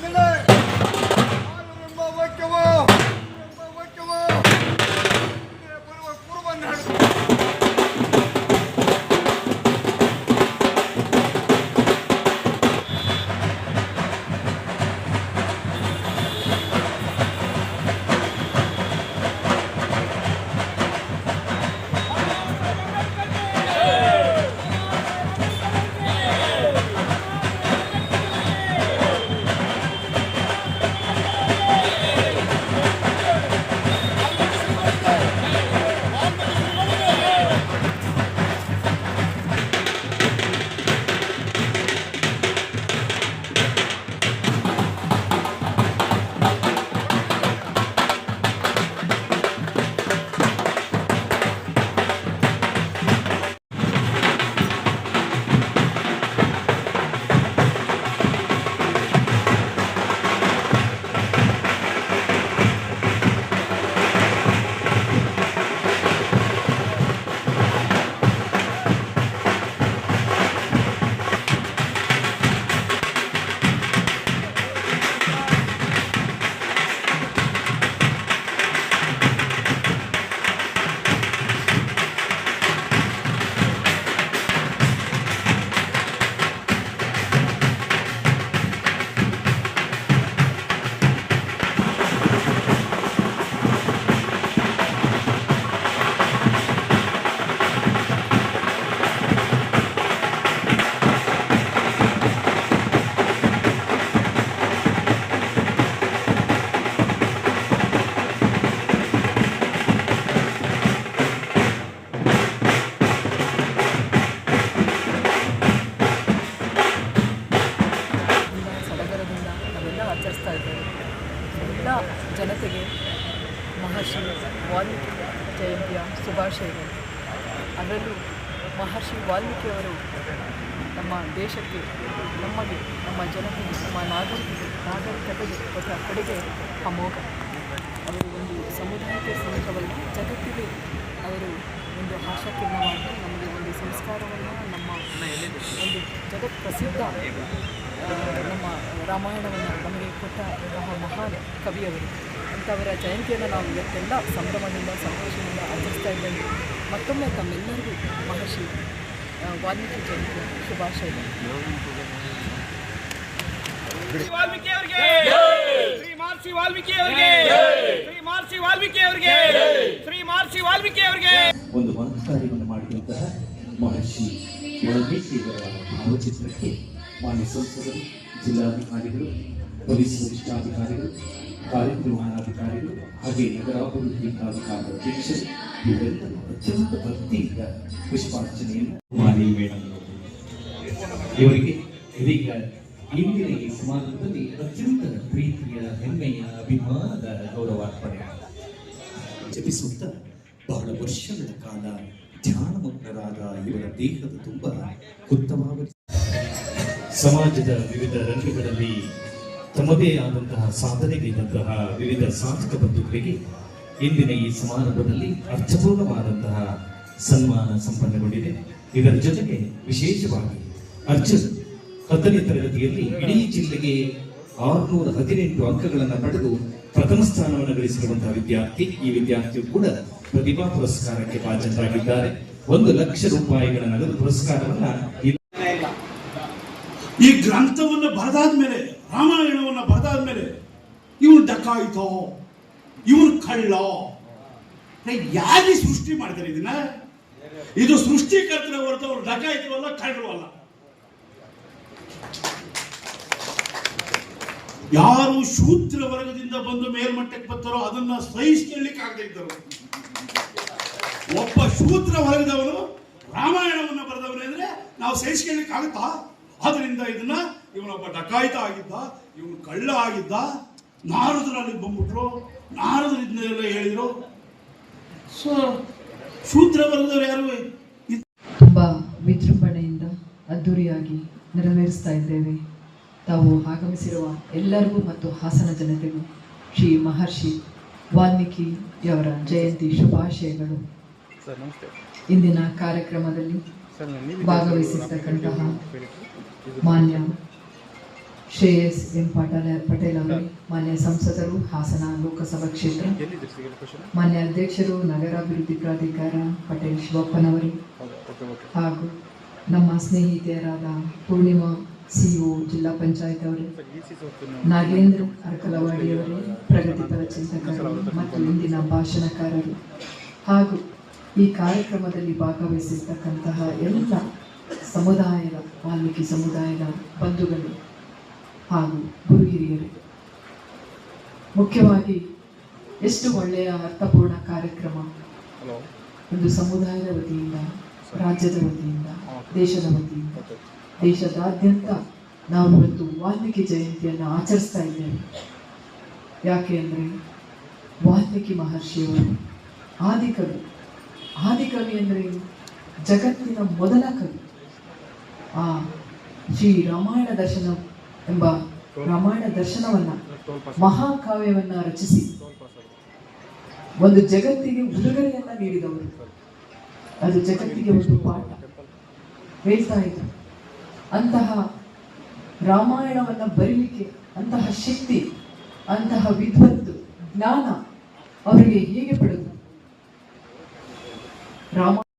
있는 거예요. ಜನತೆಗೆ ಮಹರ್ಷಿ ವಾಲ್ಮೀಕಿ ಜಯಂತಿಯ ಶುಭಾಶಯಗಳು. ಅದರಲ್ಲೂ ಮಹರ್ಷಿ ವಾಲ್ಮೀಕಿಯವರು ನಮ್ಮ ದೇಶಕ್ಕೆ, ನಮಗೆ, ನಮ್ಮ ಜನತೆಗೆ, ನಮ್ಮ ನಾಗರಿಕರಿಗೆ ನಾಗರಿಕತೆಗೆ ಕೊಟ್ಟ ಕೊಡುಗೆ ಅಮೋಘ. ಅವರು ಒಂದು ಸಮುದಾಯಕ್ಕೆ ಸೀಮಿತವಲ್ಲ ಜಗತ್ತಿಗೆ ಅವರು ಒಂದು ಆಶಾಕಿರಣವಾಗಿ ನಮಗೆ ಒಂದು ಸಂಸ್ಕಾರವನ್ನು, ನಮ್ಮ ಒಂದು ಜಗತ್ ಪ್ರಸಿದ್ಧ ರಾಮಾಯಣವನ್ನು ನಮಗೆ ಕೊಟ್ಟ ಮಹಾ ಮಹಾನ್ ಕವಿಯವರು. ಅಂಥವರ ಜಯಂತಿಯನ್ನು ನಾವು ಇವತ್ತೆಲ್ಲ ಸಂಭ್ರಮದಿಂದ ಸಂತೋಷದಿಂದ ಆಚರಿಸ್ತಾ ಇದ್ದೇವೆ. ಮತ್ತೊಮ್ಮೆ ತಮ್ಮೆಲ್ಲರಿಗೂ ಮಹರ್ಷಿ ವಾಲ್ಮೀಕಿ ಜಯಂತಿ ಶುಭಾಶಯ ಶ್ರೀ ವಾಲ್ಮೀಕಿ ಅವರಿಗೆ! ಶ್ರೀ ಮಹರ್ಷಿ ವಾಲ್ಮೀಕಿ ಅವರಿಗೆ! ಶ್ರೀ ಮಹರ್ಷಿ ವಾಲ್ಮೀಕಿ ಅವರಿಗೆ! ಶ್ರೀ ಮಾರ್ಸಿ ವಾಲ್ಮೀಕಿ ಅವರಿಗೆ! ಒಂದು ಮಹತ್ಕಾರ್ಯವನ್ನು ಮಾಡಿದಂತಹ ಮಹರ್ಷಿ ವಾಲ್ಮೀಕಿಯವರ ಭಾವಚಿತ್ರಕ್ಕೆ ಮಾನ್ಯ ಸಂಸದರು, ಜಿಲ್ಲಾಧಿಕಾರಿಗಳು, ಪೊಲೀಸ್ ವರಿಷ್ಠಾಧಿಕಾರಿಗಳು, ಕಾರ್ಯನಿರ್ವಹಣಾಧಿಕಾರಿಗಳು, ಹಾಗೆ ನಗರಾಭಿವೃದ್ಧಿ ಪ್ರಾಧಿಕಾರದ ಅಧ್ಯಕ್ಷರು ಇವರೆಲ್ಲರೂ ಅತ್ಯಂತ ಭಕ್ತಿಯಿಂದ ಪುಷ್ಪಾರ್ಚನೆಯನ್ನು ಮಾನಿ ಮೇಡಮ್ ಇವರಿಗೆ ಇದೀಗ ಇಂದಿನ ಈ ಸಮಾರಂಭದಲ್ಲಿ ಅತ್ಯಂತ ಪ್ರೀತಿಯ, ಹೆಮ್ಮೆಯ, ಅಭಿಮಾನದ ಗೌರವಾರ್ಪಣೆ ಜಪಿಸುತ್ತ ಬಹಳ ವರ್ಷಗಳ ಕಾಲ ಧ್ಯಾನಮಗ್ನರಾದ ಇವರ ದೇಹದ ತುಂಬ ಹುತ್ತವಾವರಿ ಸಮಾಜದ ವಿವಿಧ ರಂಗಗಳಲ್ಲಿ ತಮ್ಮದೇ ಆದಂತಹ ಸಾಧನೆಗೈದಂತಹ ವಿವಿಧ ಸಾಧಕ ಬಂಧುಗಳಿಗೆ ಇಂದಿನ ಈ ಸಮಾರಂಭದಲ್ಲಿ ಅರ್ಥಪೂರ್ಣವಾದಂತಹ ಸನ್ಮಾನ ಸಂಪನ್ನಗೊಂಡಿದೆ. ಇದರ ಜೊತೆಗೆ ವಿಶೇಷವಾಗಿ ಅರ್ಜುನ್ ಹತ್ತನೇ ತರಗತಿಯಲ್ಲಿ ಇಡೀ ಜಿಲ್ಲೆಗೆ ಆರುನೂರ ಹದಿನೆಂಟು ಅಂಕಗಳನ್ನು ಪಡೆದು ಪ್ರಥಮ ಸ್ಥಾನವನ್ನು ಗಳಿಸಿರುವಂತಹ ವಿದ್ಯಾರ್ಥಿ. ಈ ವಿದ್ಯಾರ್ಥಿಯು ಕೂಡ ಪ್ರತಿಭಾ ಪುರಸ್ಕಾರಕ್ಕೆ ಭಾಜನರಾಗಿದ್ದಾರೆ. ಒಂದು ಲಕ್ಷ ರೂಪಾಯಿಗಳ ನಗದು ಪುರಸ್ಕಾರವನ್ನ ಈ ಗ್ರಂಥವನ್ನು ಬರೆದಾದ ಮೇಲೆ, ರಾಮಾಯಣವನ್ನು ರಾಮಾಯಣವನ್ನ ಬರೆದಾದ್ಮೇಲೆ ಇವನು ಡಕಾಯಿತೋ, ಇವನು ಕಳ್ಳ. ಯಾರಿ ಸೃಷ್ಟಿ ಮಾಡಿದ್ದಾರೆ ಇದನ್ನ? ಇದು ಸೃಷ್ಟಿಕರ್ತರ ಹೊರತು ಅವ್ರು ಡಕಾಯಿತು ಅಲ್ಲ, ಕಳ್ಳರು ಅಲ್ಲ. ಯಾರು ಶೂದ್ರ ವರ್ಗದಿಂದ ಬಂದು ಮೇಲ್ಮಟ್ಟಕ್ಕೆ ಬರ್ತಾರೋ ಅದನ್ನ ಸಹಿಸ್ಕೊಳ್ಳಿಕ್ಕೆ ಆಗದೆ ಇದ್ದರು. ಒಬ್ಬ ಶೂದ್ರ ವರ್ಗದವನು ರಾಮಾಯಣವನ್ನು ಬರೆದವನೇ ಅಂದ್ರೆ ನಾವು ಸಹಿಸ್ಕೊಳ್ಳಿಕ್ಕೆ ಆಗುತ್ತಾ ಆದ್ರಿಂದ ಇದನ್ನ ಇವನೊಬ್ಬ ಡಕಾಯಿತ ಆಗಿದ್ದ ಇವನು ಕಳ್ಳ ಆಗಿದ್ದ ನಾರದರಲ್ಲಿ ಬಂದ್ಬಿಟ್ರು. ನಾರದರಿಂದ ಇದನ್ನೆಲ್ಲ ಹೇಳಿದ್ರು. ಸೊ ಶೂದ್ರ ಬರೆದವ್ರು ಯಾರು ತುಂಬಾ ತುಂಬ ವಿಜೃಂಭಣೆಯಿಂದ ಅದ್ದೂರಿಯಾಗಿ ನೆರವೇರಿಸ್ತಾ ಇದ್ದೇವೆ. ತಾವು ಆಗಮಿಸಿರುವ ಎಲ್ಲರಿಗೂ ಮತ್ತು ಹಾಸನ ಜನತೆಗೂ ಶ್ರೀ ಮಹರ್ಷಿ ವಾಲ್ಮೀಕಿಯವರ ಜಯಂತಿ ಶುಭಾಶಯಗಳು. ಇಂದಿನ ಕಾರ್ಯಕ್ರಮದಲ್ಲಿ ಭಾಗವಹಿಸಿರ್ತಕ್ಕಂತಹ ಮಾನ್ಯ ಶ್ರೇಯಸ್ ಎಂ ಪಾಟೀಲ್ ಪಟೇಲ್ ಅವರು, ಮಾನ್ಯ ಸಂಸದರು, ಹಾಸನ ಲೋಕಸಭಾ ಕ್ಷೇತ್ರ, ಮಾನ್ಯ ಅಧ್ಯಕ್ಷರು, ನಗರಾಭಿವೃದ್ಧಿ ಪ್ರಾಧಿಕಾರ, ಪಟೇಲ್ ಶಿವಪ್ಪನವರು ಹಾಗೂ ನಮ್ಮ ಸ್ನೇಹಿತೆಯರಾದ ಪೂರ್ಣಿಮಾ ಸಿಒ ಜಿಲ್ಲಾ ಪಂಚಾಯತ್ ಅವರು, ನಾಗೇಂದ್ರ ಅರಕಲವಾಡಿಯವರು ಪ್ರಗತಿಪರ ಚಿಂತಕರು ಮತ್ತು ಇಂದಿನ ಭಾಷಣಕಾರರು ಹಾಗೂ ಈ ಕಾರ್ಯಕ್ರಮದಲ್ಲಿ ಭಾಗವಹಿಸಿರ್ತಕ್ಕಂತಹ ಎಲ್ಲ ಸಮುದಾಯದ ವಾಲ್ಮೀಕಿ ಸಮುದಾಯದ ಬಂಧುಗಳು ಹಾಗೂ ಗುರು ಹಿರಿಯರು. ಮುಖ್ಯವಾಗಿ ಎಷ್ಟು ಒಳ್ಳೆಯ ಅರ್ಥಪೂರ್ಣ ಕಾರ್ಯಕ್ರಮ ಒಂದು ಸಮುದಾಯದ ವತಿಯಿಂದ ರಾಜ್ಯದ ವತಿಯಿಂದ ದೇಶದ ವತಿಯಿಂದ ದೇಶದಾದ್ಯಂತ ನಾವು ಇವತ್ತು ವಾಲ್ಮೀಕಿ ಜಯಂತಿಯನ್ನು ಆಚರಿಸ್ತಾ ಇದ್ದೇವೆ. ಯಾಕೆ ಅಂದರೆ ವಾಲ್ಮೀಕಿ ಮಹರ್ಷಿಯವರು ಆದಿಕವಿ ಆದಿಕವಿ ಅಂದರೆ ಜಗತ್ತಿನ ಮೊದಲ ಕವಿ. ಆ, ಶ್ರೀ ರಾಮಾಯಣ ದರ್ಶನ ಎಂಬ ರಾಮಾಯಣ ದರ್ಶನವನ್ನ, ಮಹಾಕಾವ್ಯವನ್ನ ರಚಿಸಿ, ಒಂದು ಜಗತ್ತಿಗೆ ಉಡುಗೊರೆಯನ್ನ ನೀಡಿದವರು. ಅದು ಜಗತ್ತಿಗೆ ಒಂದು ಪಾಠ. ಹೇಳ್ತಾ ಇದ್ರು. ಅಂತಹ ರಾಮಾಯಣವನ್ನ ಬರೀಲಿಕ್ಕೆ ಅಂತಹ ಶಕ್ತಿ, ಅಂತಹ ವಿದ್ವತ್ತು ಜ್ಞಾನ ಅವರಿಗೆ ಹೇಗೆ ಪಡೆದು? para